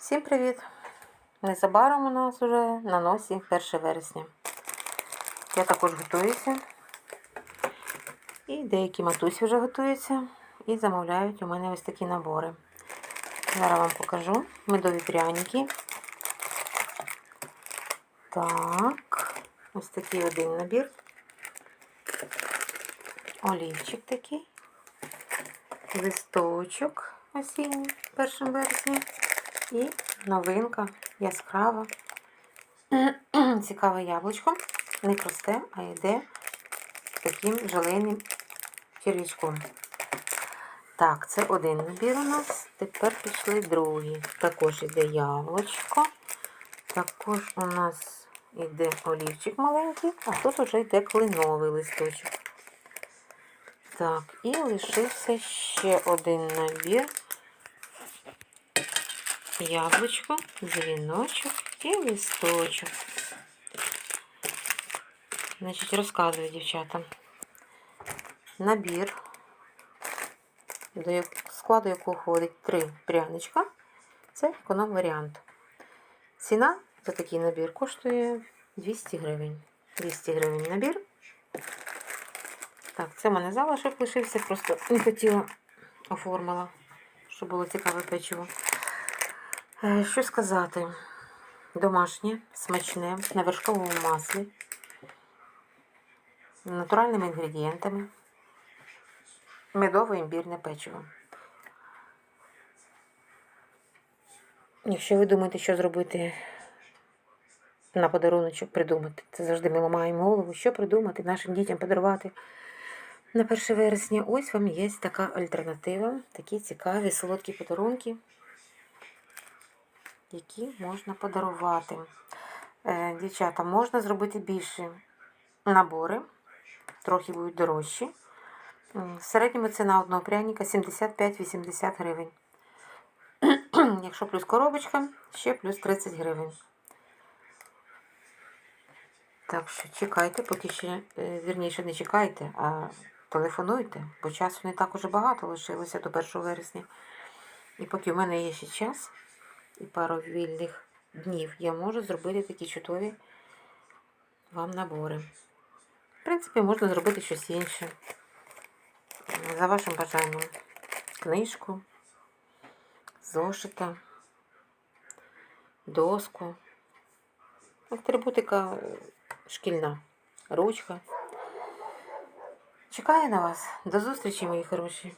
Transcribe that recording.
Всім привіт! Незабаром у нас вже на носі 1 вересня. Я також готуюся. І деякі матусі вже готуються і замовляють у мене ось такі набори. Зараз вам покажу медові пряники. Так, ось такий один набір. Олівчик такий. Листочок осінній 1 вересня. І новинка яскрава. Цікаве яблучко. Не просте, а йде таким желейним червячком. Так, це один набір у нас. Тепер пішли другі. Також йде яблучко. Також у нас йде олівчик маленький, а тут вже йде клиновий листочок. Так, і лишився ще один набір яблучко, дзвіночок і листочок. Значить, розказую дівчата. Набір, до складу якого входить три пряничка. Це економ варіант. Ціна за такий набір коштує 200 гривень. 200 гривень набір. Так, це в мене залишок лишився, просто не хотіла оформила, щоб було цікаве печиво. Е, Що сказати? Домашнє, смачне, на вершковому маслі, натуральними інгредієнтами, медове імбірне печиво. Якщо ви думаєте, що зробити на подаруночок, придумати, це завжди ми ламаємо голову, що придумати, нашим дітям подарувати? На 1 вересня, ось вам є така альтернатива, такі цікаві солодкі подарунки які можна подарувати. Е, Дівчата, можна зробити більші набори, трохи будуть дорожчі. В середньому ціна одного пряника 75-80 гривень. Якщо плюс коробочка, ще плюс 30 гривень. Так що чекайте, поки ще, е, вірніше, не чекайте, а телефонуйте, бо часу не так уже багато лишилося до 1 вересня. І поки в мене є ще час, і пару вільних днів я можу зробити такі чудові вам набори. В принципі, можна зробити щось інше. За вашим бажанням. Книжку, зошита, доску, атрибутика шкільна, ручка. Чекаю на вас. До зустрічі, мої хороші.